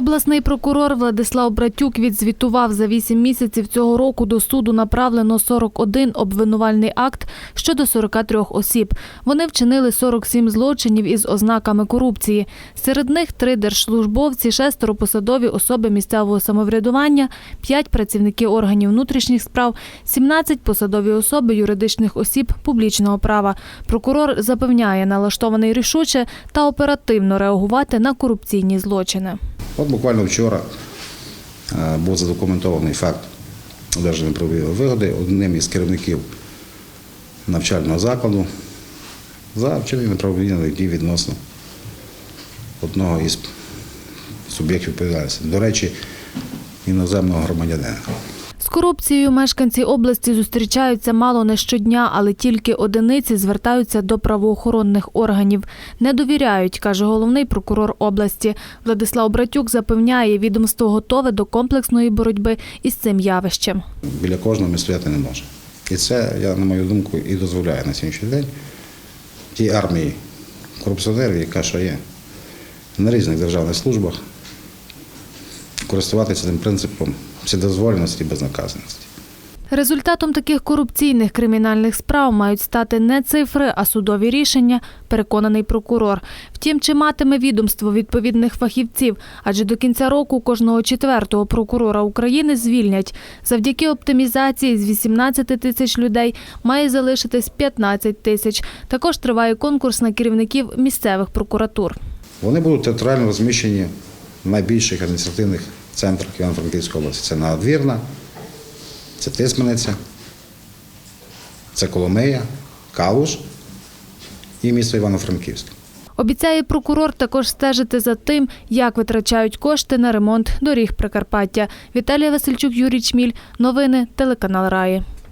Обласний прокурор Владислав Братюк відзвітував за вісім місяців цього року до суду направлено 41 обвинувальний акт щодо 43 осіб. Вони вчинили 47 злочинів із ознаками корупції. Серед них три держслужбовці, шестеро посадові особи місцевого самоврядування, п'ять працівники органів внутрішніх справ, 17 посадові особи юридичних осіб публічного права. Прокурор запевняє, налаштований рішуче та оперативно реагувати на корупційні злочини. От буквально вчора е, був задокументований факт одержання правової вигоди одним із керівників навчального закладу за вчинення неправовільних дій відносно одного із суб'єктів відповідальності. До речі, іноземного громадянина. Корупцією мешканці області зустрічаються мало не щодня, але тільки одиниці звертаються до правоохоронних органів. Не довіряють, каже головний прокурор області. Владислав Братюк запевняє, відомство готове до комплексної боротьби із цим явищем. Біля кожного ми стояти не може. І це, я, на мою думку, і дозволяє на сьогоднішній день тій армії корупціонерів, яка що є на різних державних службах, користуватися цим принципом вседозволеності і безнаказаності. Результатом таких корупційних кримінальних справ мають стати не цифри, а судові рішення, переконаний прокурор. Втім, чи матиме відомство відповідних фахівців, адже до кінця року кожного четвертого прокурора України звільнять. Завдяки оптимізації з 18 тисяч людей має залишитись 15 тисяч. Також триває конкурс на керівників місцевих прокуратур. Вони будуть територіально розміщені в найбільших адміністративних центрах Івано-Франківської області. Це Надвірна, це Тисмениця, це Коломия, Калуш і місто Івано-Франківськ. Обіцяє прокурор також стежити за тим, як витрачають кошти на ремонт доріг Прикарпаття. Віталія Васильчук, Юрій Чміль. Новини телеканал Раї.